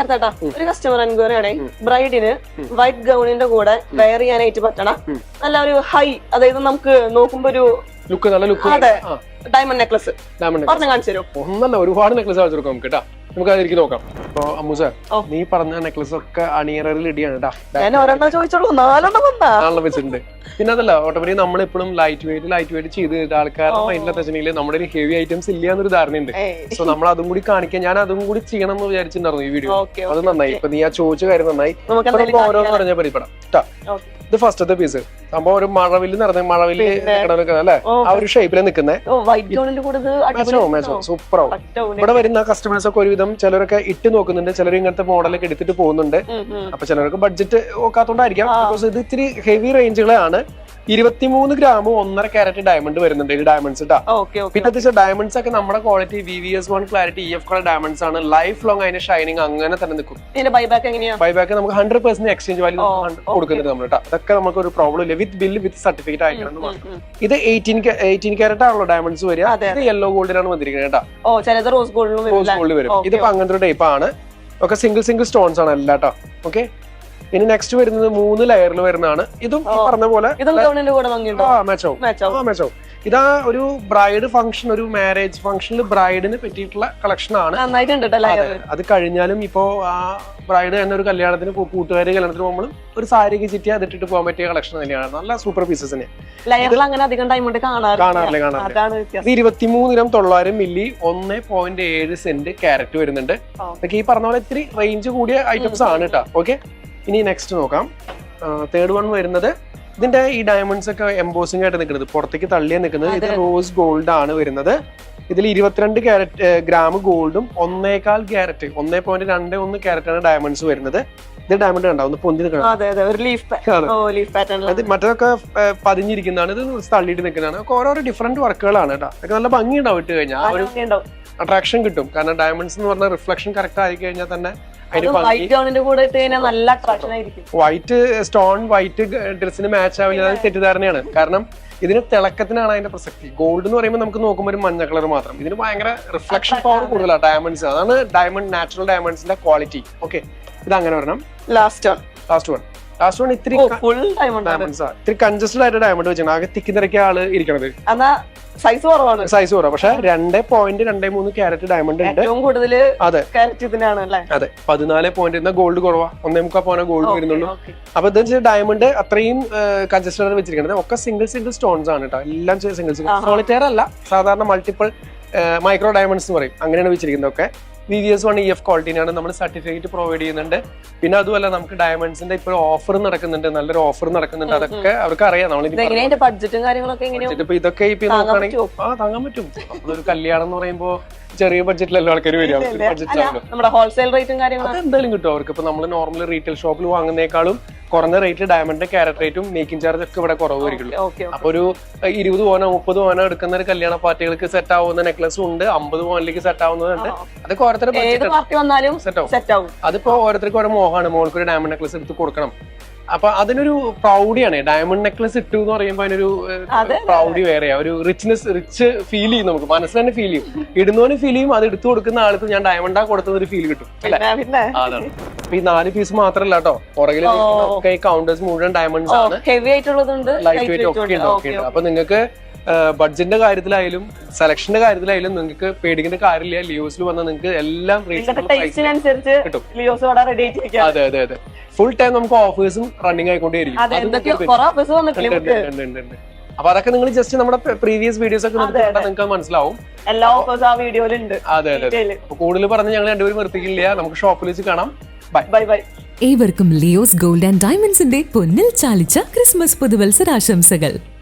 ചേട്ടാ ഒരു customer enquiry ആണ് ബ്രൈഡിന് വൈറ്റ് ഗൗണിന്റെ കൂടെ വെയർ ചെയ്യാനായിട്ട് പറ്റണ നല്ല ഒരു ഹൈ അതായത് നമുക്ക് നോക്കുമ്പോ ഒരു ലുക്ക് നല്ല ലുക്ക് അതെ. ഡയമണ്ട് നെക്ലസ് ഡയമണ്ട് കാണിച്ചു തരും. ഒന്നല്ല ഒരുപാട് നെക്ലസ് കാണിച്ചു കൊടുക്കാം നമുക്ക് കേട്ടാ. നമുക്ക് അതിലേക്ക് നോക്കാം. അപ്പൊ അമ്മു സാർ നീ പറഞ്ഞ നെക്ലസ് ഒക്കെ അണിയറിൽ ഇടിയാണ് ഞാൻ ഒരെണ്ണം ചോദിച്ചോളൂ. നാലെണ്ണം വന്നാ? ആളെ വെച്ചിട്ടുണ്ട്. പിന്നെ അതല്ല ഓട്ടോമാറ്റിക് നമ്മളെപ്പോഴും ലൈറ്റ് വെയിറ്റ് ലൈറ്റ് വെയിറ്റ് ചെയ്ത് ആൾക്കാരുടെ മൈൻഡിലത്തെ വെച്ചിട്ടുണ്ടെങ്കിൽ നമ്മുടെ ഒരു ഹെവി ഐറ്റംസ് ഇല്ല എന്നൊരു ധാരണയുണ്ട് സോ നമ്മൾ അതും കൂടി കാണിക്കാൻ ഞാൻ അതും കൂടി ചെയ്യണം എന്ന് വിചാരിച്ചിട്ടുണ്ടായിരുന്നു ഈ വീഡിയോ അത് നന്നായി. ഇപ്പൊ നീ ആ ചോദിച്ച കാര്യം നന്നായി. നമുക്ക് ഓരോന്ന് പറഞ്ഞാൽ പരിപ്പെടാം ഇത് ഫസ്റ്റത്തെ പീസ് സംഭവം ഒരു മഴവിൽ നിറഞ്ഞ മഴവിൽ അല്ലെ? ആ ഒരു ഷേപ്പിൽ നിൽക്കുന്നേ സൂപ്പറാവും ഇവിടെ വരുന്ന കസ്റ്റമേഴ്സ് ഒക്കെ ഒരുവിധം ചിലരൊക്കെ ഇട്ട് നോക്കുന്നുണ്ട്. ചിലർ ഇങ്ങനത്തെ മോഡലൊക്കെ എടുത്തിട്ട് പോകുന്നുണ്ട്. അപ്പൊ ചിലർക്ക് ബഡ്ജറ്റ് നോക്കാത്തോണ്ടായിരിക്കാം ബിക്കോസ് ഇത് ഇത്തിരി ഹെവി റേഞ്ചുകളാണ് ഇരുപത്തിമൂന്ന് ഗ്രാം ഒന്നര കാരറ്റ് ഡയമണ്ട് വരുന്നുണ്ട് ഈ ഡയമണ്ട്സ് ഇട്ടാ പിന്നെ അത്യാവശ്യം ഡയമണ്ട്സ് ഒക്കെ നമ്മുടെ quality V V S one clarity E F diamonds ആണ്. ലൈഫ് ലോങ് അതിന്റെ ഷൈനിങ് അങ്ങനെ തന്നെ നിൽക്കും. ബൈ ബൈബാക്ക് എങ്ങനെയാ? ബൈബാക്ക് നമുക്ക് ഹൺഡ്രഡ് പെർസെന്റ് എക്സ്ചേഞ്ച് വാല്യൂ കൊടുക്കുന്നുണ്ട് നമ്മൾ കേട്ടോ അതൊക്കെ നമുക്ക് ഒരു പ്രോബ്ലം ഇല്ല. വിത്ത് ബില്ല് വിത്ത് സർട്ടിഫിക്കറ്റ് അയക്കണം. ഇത് എയ്റ്റീൻ എയ്റ്റീൻ കാരറ്റ് ആണല്ലോ ഡയമണ്ട്സ് വരിക. ഇത് യെല്ലോ ഗോൾഡിലാണ് വന്നിരിക്കുന്നത് കേട്ടോ ഓ ചിലത് റോസ് ഗോൾഡിലും റോസ് ഗോൾഡ് വരും. ഇതിപ്പോ അങ്ങനത്തെ ഒരു ടൈപ്പ് ആണ്. ഒക്കെ സിംഗിൾ സിംഗിൾ സ്റ്റോൺസ് ആണ് എല്ലാ കേട്ടോ ഓക്കെ ഇനി നെക്സ്റ്റ് വരുന്നത് മൂന്ന് ലെയറിൽ വരുന്നതാണ്. ഇതും ഈ പറഞ്ഞ പോലെ ആ മാച്ചാവും മാച്ചോ ആ മാച്ചാവും ഇതാ ഒരു ബ്രൈഡ് ഫംഗ്ഷൻ ഒരു മാരേജ് ഫംഗ്ഷനിൽ ബ്രൈഡിന് പറ്റിയിട്ടുള്ള കളക്ഷൻ ആണ്. അത്. കഴിഞ്ഞാലും ഇപ്പോ ആ ബ്രൈഡ് തന്നെ ഒരു കല്യാണത്തിന് കൂട്ടുകാര് കല്യാണത്തിന് പോകുമ്പോഴും ഒരു സാരിക്ക് ചുറ്റി അതിട്ടിട്ട് പോകാൻ പറ്റിയ കളക്ഷൻ തന്നെയാണ്. നല്ല സൂപ്പർ പീസസ് കാണാറില്ല. കാണാറില്ല ഇത് ഇരുപത്തിമൂന്ന് തൊള്ളായിരം മില്ലി ഒന്ന് പോയിന്റ് ഏഴ് സെന്റ് ക്യാരറ്റ് വരുന്നുണ്ട്. ഈ പറഞ്ഞ പോലെ ഇത്തിരി റേഞ്ച് കൂടിയ ഐറ്റംസ് ആണ് കേട്ടോ ഓക്കെ ഇനി നെക്സ്റ്റ് നോക്കാം. തേർഡ് വൺ വരുന്നത് ഇതിന്റെ ഈ ഡയമണ്ട്സ് ഒക്കെ എംബോസിംഗ് ആയിട്ട് നിൽക്കുന്നത്. പുറത്തേക്ക് തള്ളിയാ നിൽക്കുന്നത്. ഇത് റോസ് ഗോൾഡ് ആണ് വരുന്നത്. ഇതിൽ ഇരുപത്തിരണ്ട് ക്യാരറ്റ് ഗ്രാം ഗോൾഡും ഒന്നേകാൽ ക്യാരറ്റ് ഒന്നേ പോയിന്റ് രണ്ട് ഒന്ന് ക്യാരറ്റ് ആണ് ഡയമണ്ട്സ് വരുന്നത്. ഇത് ഡയമണ്ട് ഉണ്ടാവും ഒന്ന് പൊന്തി നിൽക്കണം. അതെ മറ്റൊക്കെ പതിഞ്ഞിരിക്കുന്നതാണ്. ഇത് തള്ളിയിട്ട് നിൽക്കുന്നതാണ്. ഓരോരോ ഡിഫറെന്റ് വർക്കുകളാണ് കേട്ടോ. അതൊക്കെ നല്ല ഭംഗി ഉണ്ടാവും ഇട്ട് കഴിഞ്ഞാൽ. അട്രാക്ഷൻ കിട്ടും. കാരണം ഡയമണ്ട്സ് എന്ന് പറഞ്ഞാൽ റിഫ്ലക്ഷൻ കറക്റ്റ് ആയി കഴിഞ്ഞാൽ തന്നെ വൈറ്റ് ഗൗണിന്റെ കൂടെ ഇട്ട് നല്ല അട്രാക്ഷൻ ആയിരിക്കും. വൈറ്റ് സ്റ്റോൺ വൈറ്റ് ഡ്രസ്സിന് മാച്ച് ആവില്ല. അത് തെറ്റിദ്ധാരണയാണ്. കാരണം ഇതിന് തിളക്കത്തിനാണ് അതിന്റെ പ്രസക്തി. ഗോൾഡ് എന്ന് പറയുമ്പോൾ നമുക്ക് നോക്കുമ്പോൾ ഒരു മഞ്ഞ കളർ മാത്രം. ഇതിന് ഭയങ്കര റിഫ്ലക്ഷൻ പവർ കൂടുതലാണ് ഡയമണ്ട്സ് അതാണ് ഡയമണ്ട് നാച്ചുറൽ ഡയമണ്ട്സിന്റെ ക്വാളിറ്റി ഓക്കെ ഇത് അങ്ങനെ വരണം. Last one last one last one ഇത്തിരി ഫുൾ ഡയമണ്ട് ആണ്. ഡയമണ്ട്സ് ഇത്തിരി കൺജസ്റ്റഡ് ആയിട്ട് ഡയമണ്ട് വെച്ചാൽ ആകെ തിക്കി നിറക്കിയ ആൾ ഇരിക്കണത്. എന്നാ സൈസ് കുറവാണ്. സൈസ് കുറവ്. പക്ഷെ രണ്ട് പോയിന്റ് രണ്ടേ മൂന്ന് ക്യാരറ്റ് ഡയമണ്ട് ഉണ്ട്. ഏറ്റവും കൂടുതൽ അതെ. ഇതിനാണ് അല്ലേ? അതെ. പതിനാല് പോയിന്റ് ഇരുന്ന ഗോൾഡ് കുറവാ. ഒന്നേ മുക്കാൽ പോന ഗോൾഡ് വരുന്നുള്ളൂ. അപ്പൊ എന്താ വെച്ചാൽ ഡയമണ്ട് അത്രയും കൺസിസ്റ്റന്റ് വെച്ചിരിക്കുന്നത്. ഒക്കെ സിംഗിൾ സിംഗിൾ സ്റ്റോൺസ് ആണ് കേട്ടോ എല്ലാം സിംഗിൾ സിംഗിൾ സോളിറ്റയർ അല്ല. സാധാരണ മൾട്ടിപ്പിൾ മൈക്രോ ഡയമണ്ട്സ് എന്ന് പറയും. അങ്ങനെയാണ് വെച്ചിരിക്കുന്നത് ഒക്കെ. V V S one E F ക്വാളിറ്റിനാണ് നമ്മൾ സർട്ടിഫിക്കറ്റ് പ്രൊവൈഡ് ചെയ്യുന്നുണ്ട്. പിന്നെ അതുമല്ല നമുക്ക് ഡയമണ്ട്സിന്റെ ഇപ്പോൾ ഓഫർ നടക്കുന്നുണ്ട്. നല്ലൊരു ഓഫർ നടക്കുന്നുണ്ട്. അതൊക്കെ അവർക്ക് അറിയാം നമ്മൾ ബഡ്ജറ്റും കാര്യങ്ങളൊക്കെ ഇപ്പൊ ഇതൊക്കെ ഇപ്പൊ നോക്കുകയാണെങ്കിൽ ആ താങ്ങാൻ പറ്റും. നമ്മളൊരു കല്യാണം എന്ന് പറയുമ്പോൾ ചെറിയ ബഡ്ജറ്റിലല്ലോ ആൾക്കാർ വരിക? ബഡ്ജറ്റ് അല്ല നമ്മുടെ ഹോൾസെയിൽ റേറ്റും കാര്യങ്ങളും. എന്തായാലും കിട്ടും. അവർക്ക് ഇപ്പൊ നമ്മൾ നോർമൽ റീറ്റെയിൽ ഷോപ്പിൽ വാങ്ങുന്നേക്കാളും കുറഞ്ഞ റേറ്റിൽ ഡയമണ്ട് ക്യാരറ്റ് റേറ്റും മേക്കിംഗ് ചാർജ് ഒക്കെ ഇവിടെ കുറവായിരിക്കുള്ളൂ. അപ്പൊ ഒരു ഇരുപത് പോനോ മുപ്പത് പോനോ എടുക്കുന്ന ഒരു കല്യാണ പാർട്ടികൾക്ക് സെറ്റ് ആവുന്ന നെക്ലസും ഉണ്ട്. അമ്പത് പോനിലേക്ക് സെറ്റ് ആവുന്നതുണ്ട്. അതൊക്കെ പാർട്ടി വന്നാലും സെറ്റ് ആവും. അതിപ്പോ ഓരോരുത്തർക്ക് ഓരോ മോഹമാണ്. മോൾക്ക് ഒരു ഡയമണ്ട് നെക്ലസ് എടുത്ത് കൊടുക്കണം. അപ്പൊ അതിനൊരു പ്രൗഡിയാണ് ഡയമണ്ട് നെക്ലസ് ഇട്ടു എന്ന് പറയുമ്പോൾ അതിനൊരു അതെ, പ്രൗഡി വേറെയാ. ഒരു റിച്ച്നെസ് റിച്ച് ഫീൽ ചെയ്യും നമുക്ക്. മനസ്സിൽ തന്നെ ഫീൽ ചെയ്യും. ഇടുന്നവന് ഫീൽ ചെയ്യും. അത് എടുത്തു കൊടുക്കുന്ന ആൾക്ക് ഞാൻ ഡയമണ്ടാ കൊടുത്തത് ഒരു ഫീൽ കിട്ടും. അതാണ്. ഈ നാല് പീസ് മാത്രല്ല കേട്ടോ പുറകിൽ ഒക്കെ ഈ കൗണ്ടേഴ്സ് മുഴുവൻ ഡയമണ്ട്സ് ആണ്. ഹെവി ആയിട്ടുള്ളതുണ്ട് ലൈറ്റ് വെയിറ്റ് ഒക്കെ ഉണ്ട്. ഓക്കെ ഉണ്ട്. അപ്പൊ നിങ്ങൾക്ക് ബഡ്ജറ്റിന്റെ കാര്യത്തിലായാലും സെലക്ഷന്റെ കാര്യത്തിലായാലും നിങ്ങൾക്ക് പേടിക്കേണ്ട കാര്യമില്ല. ലിയോസിൽ വന്ന നിങ്ങൾക്ക് എല്ലാം കിട്ടും. അതെ അതെ അതെ. ഫുൾ ടൈം നമുക്ക് ഓഫേഴ്സും റണ്ണിങ് ആയിക്കൊണ്ടേയിരിക്കും. അപ്പൊ അതൊക്കെ നിങ്ങൾ ജസ്റ്റ് നമ്മുടെ പ്രീവിയസ് വീഡിയോസ് ഒക്കെ നിങ്ങൾക്ക് മനസ്സിലാവും. എല്ലാ ഓഫേഴ്സ് ആ വീഡിയോയിലുണ്ട്. അതെ അതെ അതെ. കൂടുതൽ പറഞ്ഞ് ഞങ്ങൾ രണ്ടുപേരും നിർത്തിക്കില്ല. നമുക്ക് ഷോപ്പിൽ വെച്ച് കാണാം. ബൈ ബൈ ബൈ ഏവർക്കും ലിയോസ് ഗോൾഡ് ആൻഡ് ഡയമണ്ട്സിന്റെ പൊന്നിൽ ചാലിച്ച ക്രിസ്മസ് പുതുവത്സരാശംസകൾ.